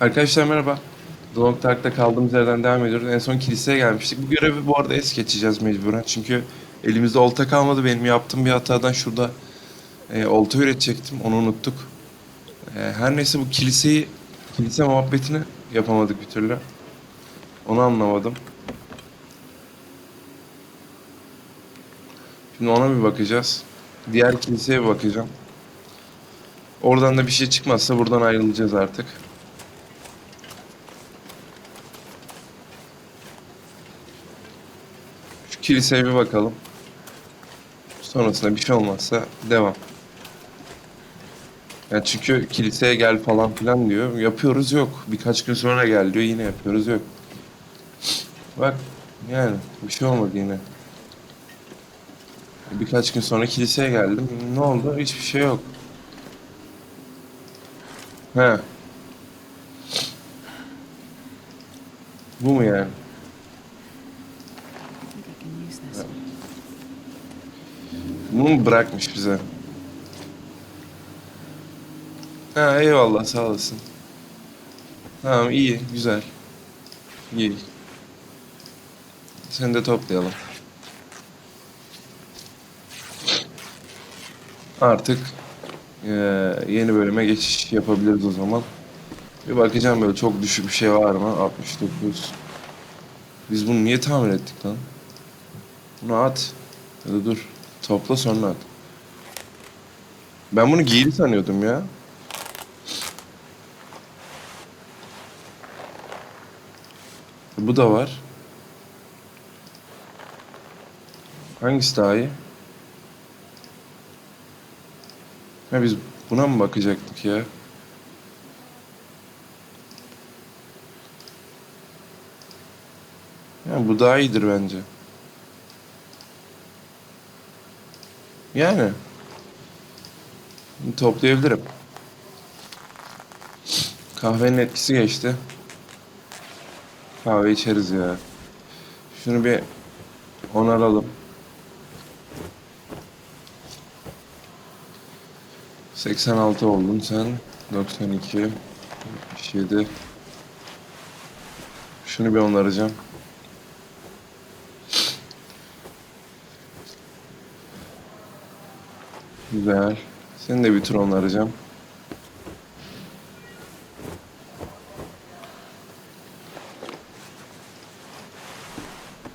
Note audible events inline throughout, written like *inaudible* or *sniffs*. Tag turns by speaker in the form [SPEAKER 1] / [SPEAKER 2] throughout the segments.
[SPEAKER 1] Arkadaşlar merhaba. Long Dark'ta kaldığımız yerden devam ediyoruz. En son kiliseye gelmiştik. Bu görevi bu arada es geçeceğiz mecburen. Çünkü elimizde olta kalmadı. Benim yaptığım bir hatadan şurada e, olta üretecektim. Onu unuttuk. E, her neyse bu kiliseyi, kilise muhabbetini yapamadık bir türlü. Onu anlamadım. Şimdi ona bir bakacağız. Diğer kiliseye bakacağım. Oradan da bir şey çıkmazsa buradan ayrılacağız artık. Kiliseye bir bakalım. Sonrasında bir şey olmazsa devam. Yani çünkü kiliseye gel falan filan diyor. Yapıyoruz yok. Birkaç gün sonra gel diyor. Yine yapıyoruz yok. Bak yani bir şey olmadı yine. Birkaç gün sonra kiliseye geldim. Ne oldu? Hiçbir şey yok. He. Bu mu yani? Bunu mu bırakmış bize? Ha eyvallah sağ olasın. Tamam iyi güzel. İyi. Seni de toplayalım. Artık eee, yeni bölüme geçiş yapabiliriz o zaman. Bir bakacağım böyle çok düşük bir şey var mı? 69. Biz bunu niye tamir ettik lan? Bunu at. Ya da dur. Topla sonra at. Ben bunu giyili sanıyordum ya. Bu da var. Hangisi daha iyi? Ha biz buna mı bakacaktık ya? Ya bu daha iyidir bence. Yani. Toplayabilirim. Kahvenin etkisi geçti. Kahve içeriz ya. Şunu bir onaralım. 86 oldun sen. 92. 77. Şunu bir onaracağım. Güzel. Seni de bir tur onaracağım.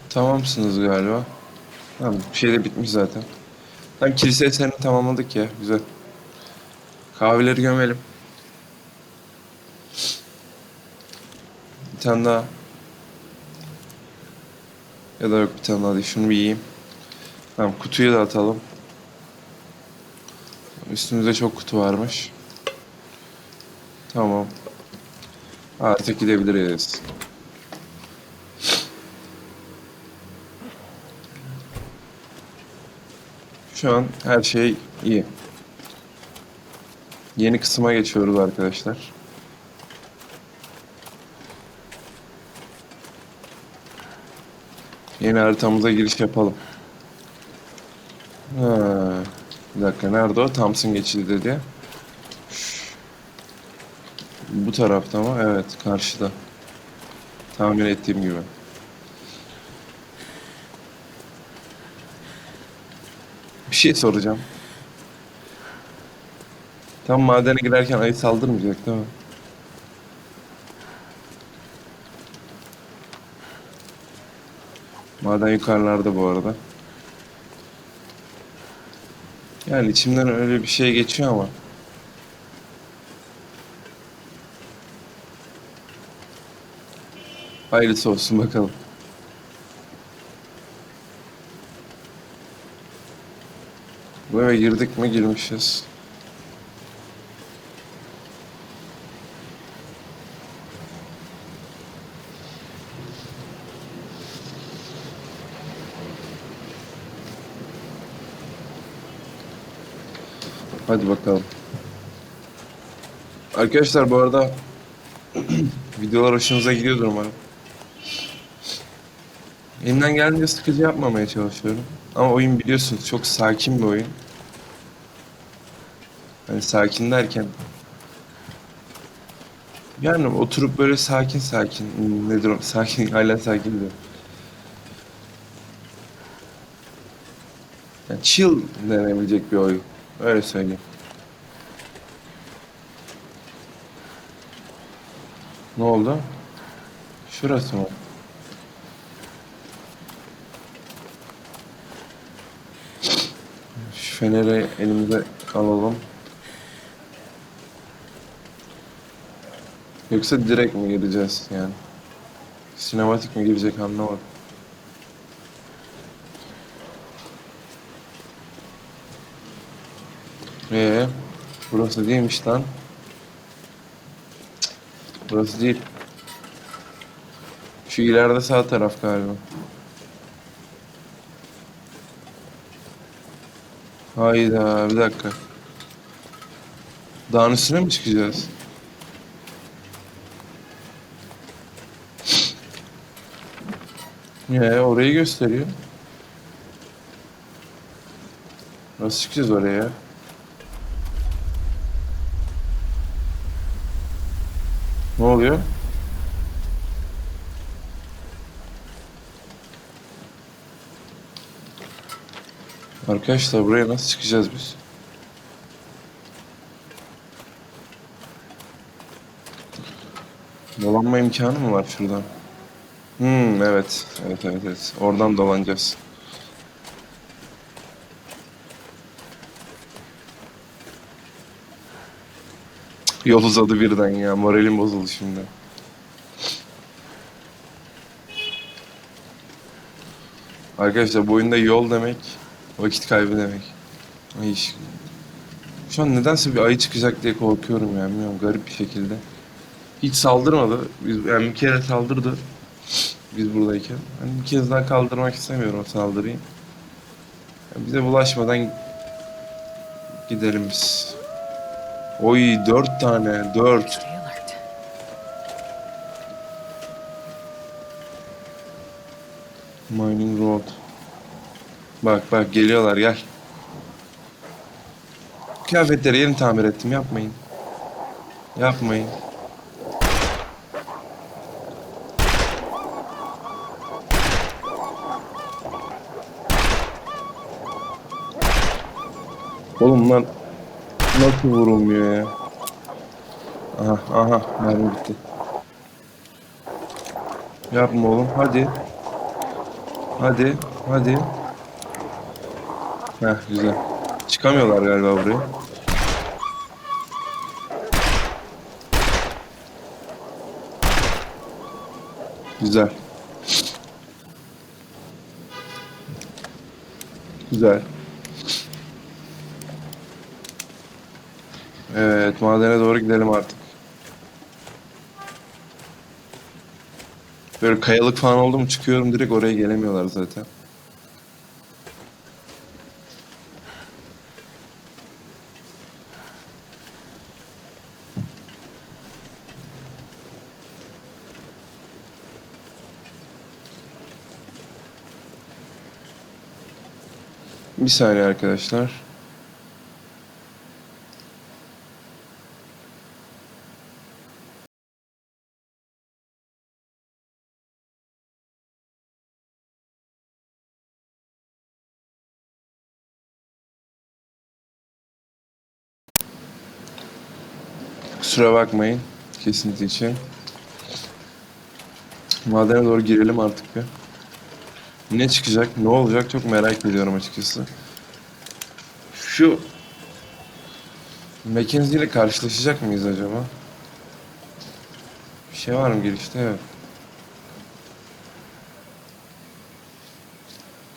[SPEAKER 1] Tamamsınız galiba. Tamam, bir şey de bitmiş zaten. Tam kilise eserini tamamladık ya. Güzel. Kahveleri gömelim. Bir tane daha. Ya da yok bir tane daha değil. Şunu bir yiyeyim. Tamam kutuyu da atalım. Üstümüzde çok kutu varmış. Tamam. Artık gidebiliriz. Şu an her şey iyi. Yeni kısma geçiyoruz arkadaşlar. Yeni haritamıza giriş yapalım. Ha, dakika nerede o? Thompson geçidi dedi. Bu tarafta mı? Evet karşıda. Tahmin ettiğim gibi. Bir şey soracağım. Tam madene girerken ayı saldırmayacak değil mi? Maden yukarılarda bu arada. Yani içimden öyle bir şey geçiyor ama. Hayırlısı olsun bakalım. Bu eve girdik mi girmişiz. Hadi bakalım. Arkadaşlar bu arada *clears throat* videolar hoşunuza gidiyordur umarım. Elimden geldiğince sıkıcı yapmamaya çalışıyorum. Ama oyun biliyorsunuz çok sakin bir oyun. Hani sakin derken Yani oturup böyle sakin sakin, nedir o? *laughs* Sakin, hala sakin diyor. Yani chill denebilecek bir oyun. Öyle söyleyeyim. Ne oldu? Şurası mı? Şu feneri elimize alalım. Yoksa direkt mi gireceğiz yani? Sinematik mi girecek anlamadım. Ee, burası değilmiş lan. Burası değil. Şu ileride sağ taraf galiba. Hayda bir dakika. Dağın üstüne mi çıkacağız? Ya *sniffs* orayı gösteriyor. Nasıl çıkacağız oraya? Ne oluyor? Arkadaşlar buraya nasıl çıkacağız biz? Dolanma imkanı mı var şuradan? Hmm, evet. Evet, evet, evet. Oradan dolanacağız. *laughs* Yol uzadı birden ya. Moralim bozuldu şimdi. Arkadaşlar bu oyunda yol demek vakit kaybı demek. Ay iş. Şu an nedense bir ayı çıkacak diye korkuyorum yani bilmiyorum garip bir şekilde. Hiç saldırmadı. Biz, yani bir kere saldırdı. Biz buradayken. Hani bir kez daha kaldırmak istemiyorum o saldırıyı. Yani bize bulaşmadan gidelim biz. Oy dört tane. Dört. Mining Road. Bak bak geliyorlar gel. Kıyafetleri yeni tamir ettim yapmayın. Yapmayın. Oğlum lan nasıl vurulmuyor ya? Aha aha mermi bitti. Yapma oğlum hadi. Hadi, hadi. Heh, güzel. Çıkamıyorlar galiba buraya. Güzel. Güzel. Evet, madene doğru gidelim artık. Böyle kayalık falan oldu mu çıkıyorum direkt oraya gelemiyorlar zaten. Bir saniye arkadaşlar. Kusura bakmayın kesinti için. Madene doğru girelim artık ya. Ne çıkacak, ne olacak çok merak ediyorum açıkçası. Şu Mackenzie ile karşılaşacak mıyız acaba? Bir şey var mı girişte? Yok.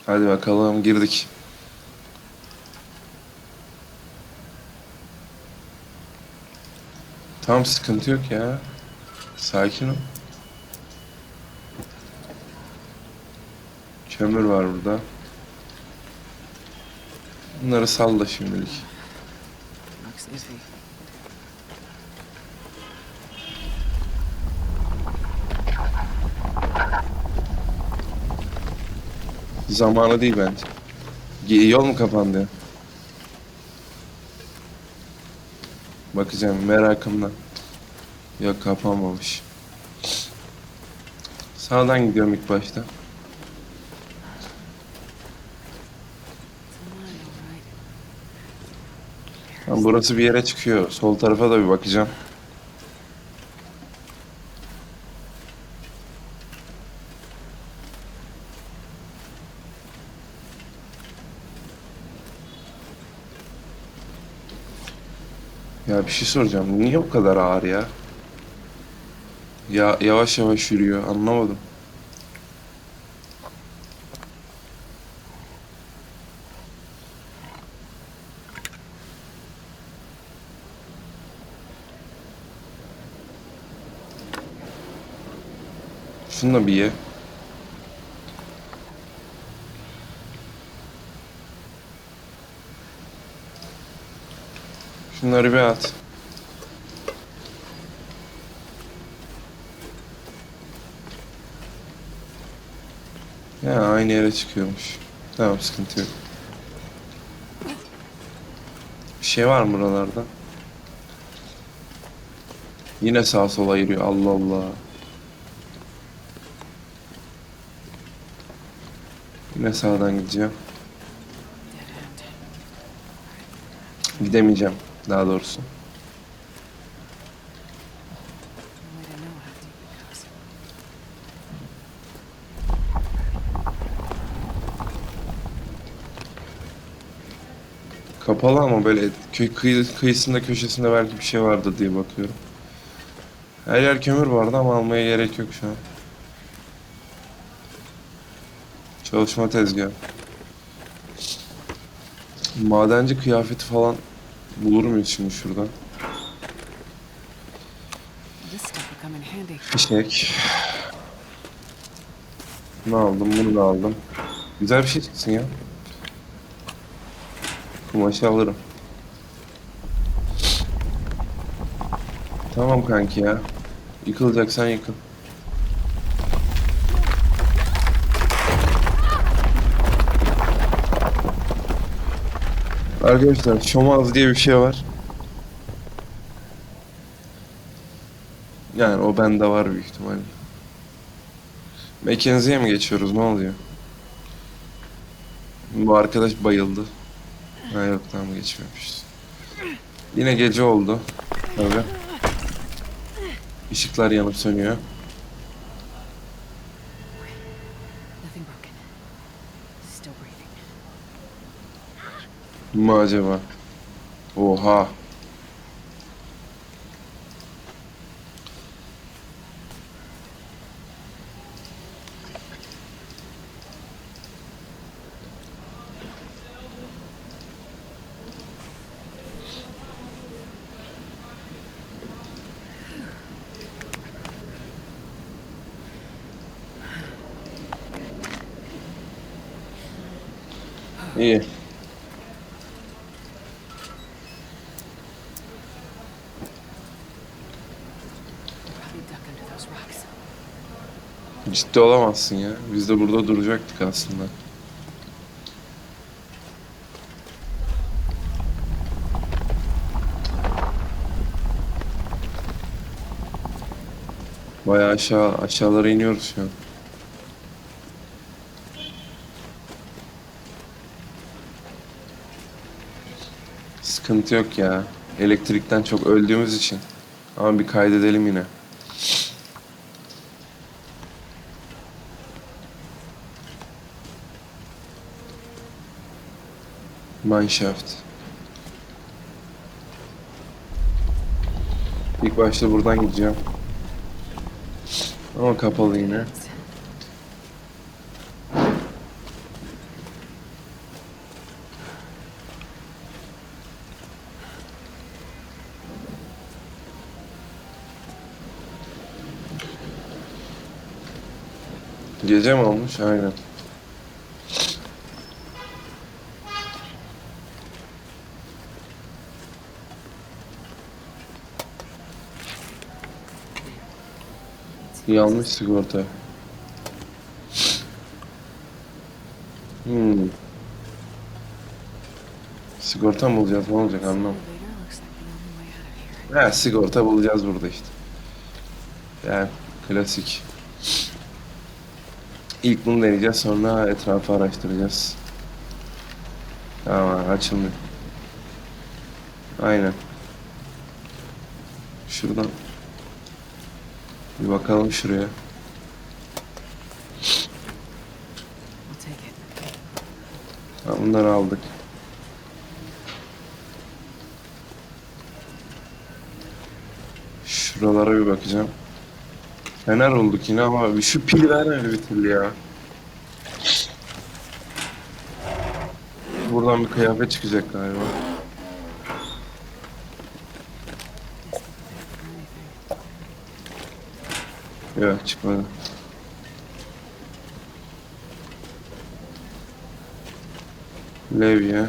[SPEAKER 1] Hadi bakalım girdik. Tamam sıkıntı yok ya. Sakin ol. Kömür var burada. Bunları salla şimdilik. Zamanı değil bence. Yol mu kapandı? Bakacağım merakımdan. Yok kapanmamış. Sağdan gidiyorum ilk başta. Burası bir yere çıkıyor. Sol tarafa da bir bakacağım. Ya bir şey soracağım. Niye bu kadar ağır ya? Ya yavaş yavaş yürüyor. Anlamadım. Şunu da bir ye. Şunları bir at. Ya aynı yere çıkıyormuş. Tamam sıkıntı yok. Bir şey var mı buralarda? Yine sağa sola ayırıyor. Allah Allah. Yine sağdan gideceğim. Gidemeyeceğim daha doğrusu. Kapalı ama böyle kıyı, kıyısında köşesinde belki bir şey vardı diye bakıyorum. Her yer kömür vardı ama almaya gerek yok şu an. Çalışma tezgahı. Madenci kıyafeti falan bulur muyuz şimdi şuradan? Fişek. Bunu aldım, bunu da aldım. Güzel bir şey çıksın ya. Kumaşı alırım. Tamam kanki ya. Yıkılacaksan yıkıl. Arkadaşlar şomaz diye bir şey var. Yani o bende var büyük ihtimalle. Mackenzie'ye mi geçiyoruz? Ne oluyor? Bu arkadaş bayıldı. Ha yok tamam geçmemişiz. Yine gece oldu. Tabii. Işıklar yanıp sönüyor. Mı acaba? Oha. Ciddi olamazsın ya. Biz de burada duracaktık aslında. Bayağı aşağı aşağılara iniyoruz şu an. Sıkıntı yok ya. Elektrikten çok öldüğümüz için. Ama bir kaydedelim yine. Mineshaft. İlk başta buradan gideceğim. Ama kapalı yine. Gece mi olmuş? Aynen. Yanlış sigorta. Hmm. Sigorta mı bulacağız? Ne olacak anlam. He sigorta bulacağız burada işte. Yani klasik. İlk bunu deneyeceğiz sonra etrafı araştıracağız. Tamam açılmıyor. Aynen. Şuradan bir bakalım şuraya. Tamam, bunları aldık. Şuralara bir bakacağım. Fener olduk yine ama şu pil vermedi bir türlü ya. Buradan bir kıyafet çıkacak galiba. Yok çıkmadı. Levye.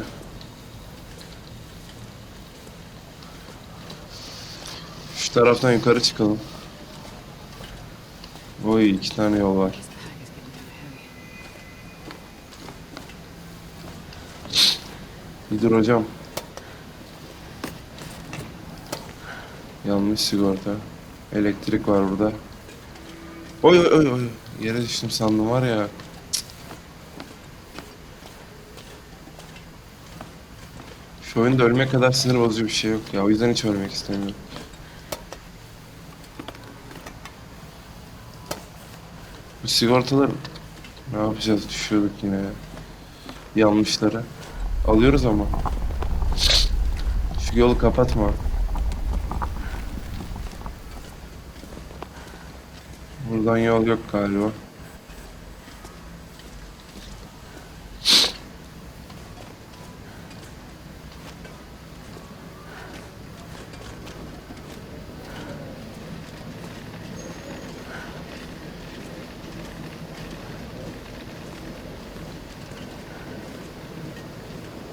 [SPEAKER 1] Şu taraftan yukarı çıkalım. Oy iki tane yol var. Bir dur hocam. Yanlış sigorta. Elektrik var burada. Oy oy oy oy. Yere düştüm sandım var ya. Cık. Şu oyunda ölmek kadar sinir bozucu bir şey yok ya. O yüzden hiç ölmek istemiyorum. Bu sigortalar ne yapacağız? Düşüyorduk yine ya. Yanlışları. Alıyoruz ama. Şu yolu kapatma. Buradan yol yok galiba.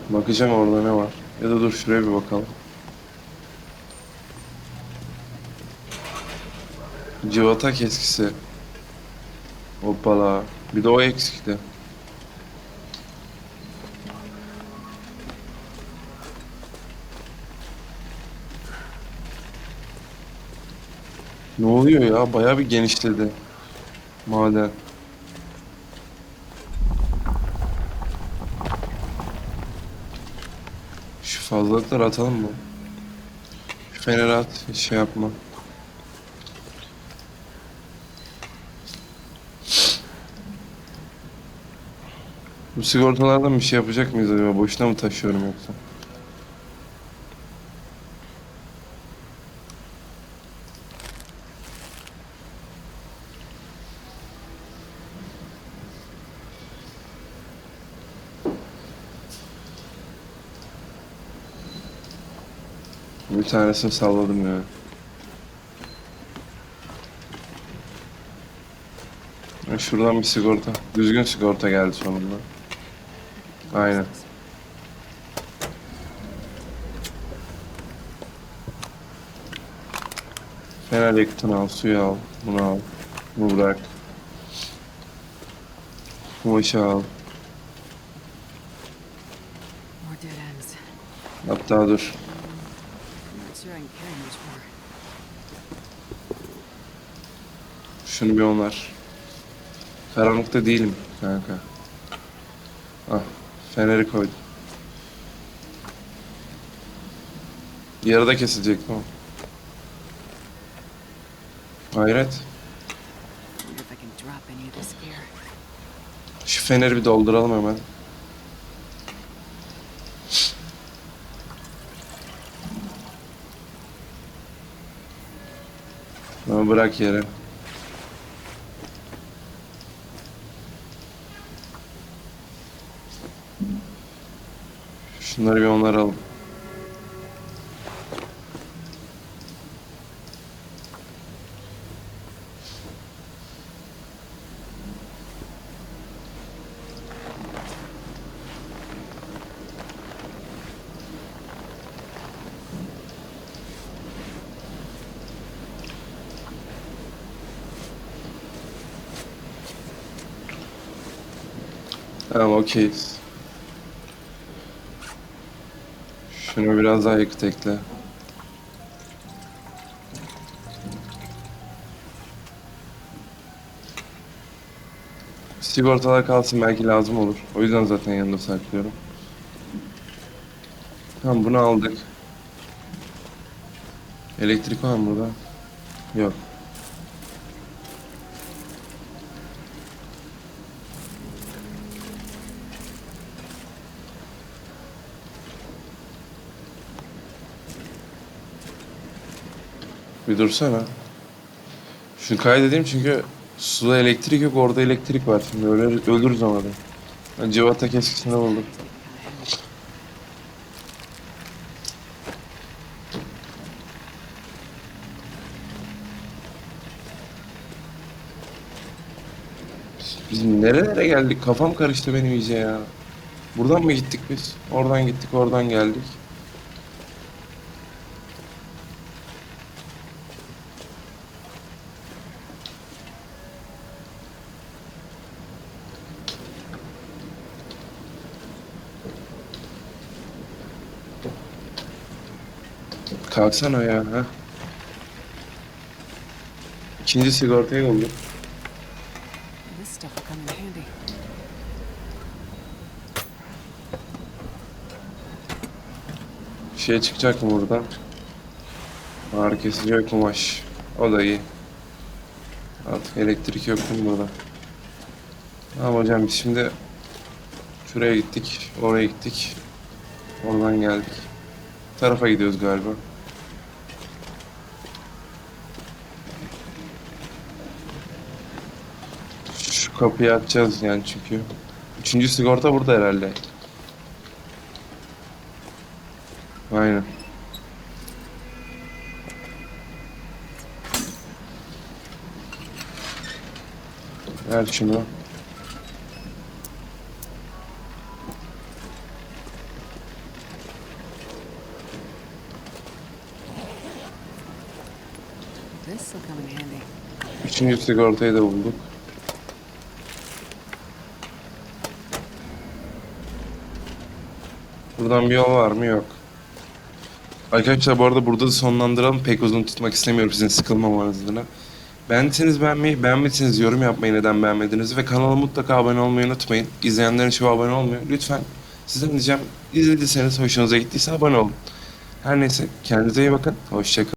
[SPEAKER 1] Bakacağım orada ne var. Ya da dur şuraya bir bakalım. Civata keskisi. Hoppala. Bir de o eksikti. Ne oluyor ya? Bayağı bir genişledi. Maden. Şu fazlalıkları atalım mı? Şu feneri at. Şey yapma. Bu sigortalardan bir şey yapacak mıyız acaba? Boşuna mı taşıyorum yoksa? Bir tanesini salladım ya. Şuradan bir sigorta. Düzgün sigorta geldi sonunda. Aynen. Fener yakıtını al, suyu al, bunu al, bunu bırak. Kumaşı al. Hatta dur. Şunu bir onar. Karanlıkta değilim kanka. Feneri koydum. Yarıda kesilecek tamam. Hayret. Şu feneri bir dolduralım hemen. Bırak yere. Bir onaralım. Tamam okeyiz. Şunu biraz daha yakıt ekle. Sigortalar kalsın belki lazım olur. O yüzden zaten yanımda saklıyorum. Tamam bunu aldık. Elektrik var mı burada? Yok. Bir dursana. Şunu kaydedeyim çünkü suda elektrik yok orada elektrik var. Şimdi öyle ölürüz ama da. Ben civata keskisinde buldum. Biz nerelere geldik? Kafam karıştı benim iyice ya. Buradan mı gittik biz? Oradan gittik, oradan geldik. Kalksana ya. Ha? İkinci sigortayı
[SPEAKER 2] handy.
[SPEAKER 1] Bir şey çıkacak mı buradan? Ağrı kesici kumaş. O da iyi. Artık elektrik yok mi burada? Tamam hocam biz şimdi şuraya gittik, oraya gittik. Oradan geldik. Bu tarafa gidiyoruz galiba. Şu kapıyı açacağız yani çünkü. Üçüncü sigorta burada herhalde. Aynen. Ver şunu. Üçüncü sigortayı da bulduk. Buradan bir yol var mı? Yok. Arkadaşlar bu arada burada da sonlandıralım. Pek uzun tutmak istemiyorum sizin sıkılmamanız adına. Beğendiyseniz beğenmeyi, beğenmediyseniz yorum yapmayı neden beğenmediniz ve kanala mutlaka abone olmayı unutmayın. İzleyenlerin çoğu abone olmuyor. Lütfen sizden diyeceğim izlediyseniz hoşunuza gittiyse abone olun. Her neyse kendinize iyi bakın. Hoşçakalın.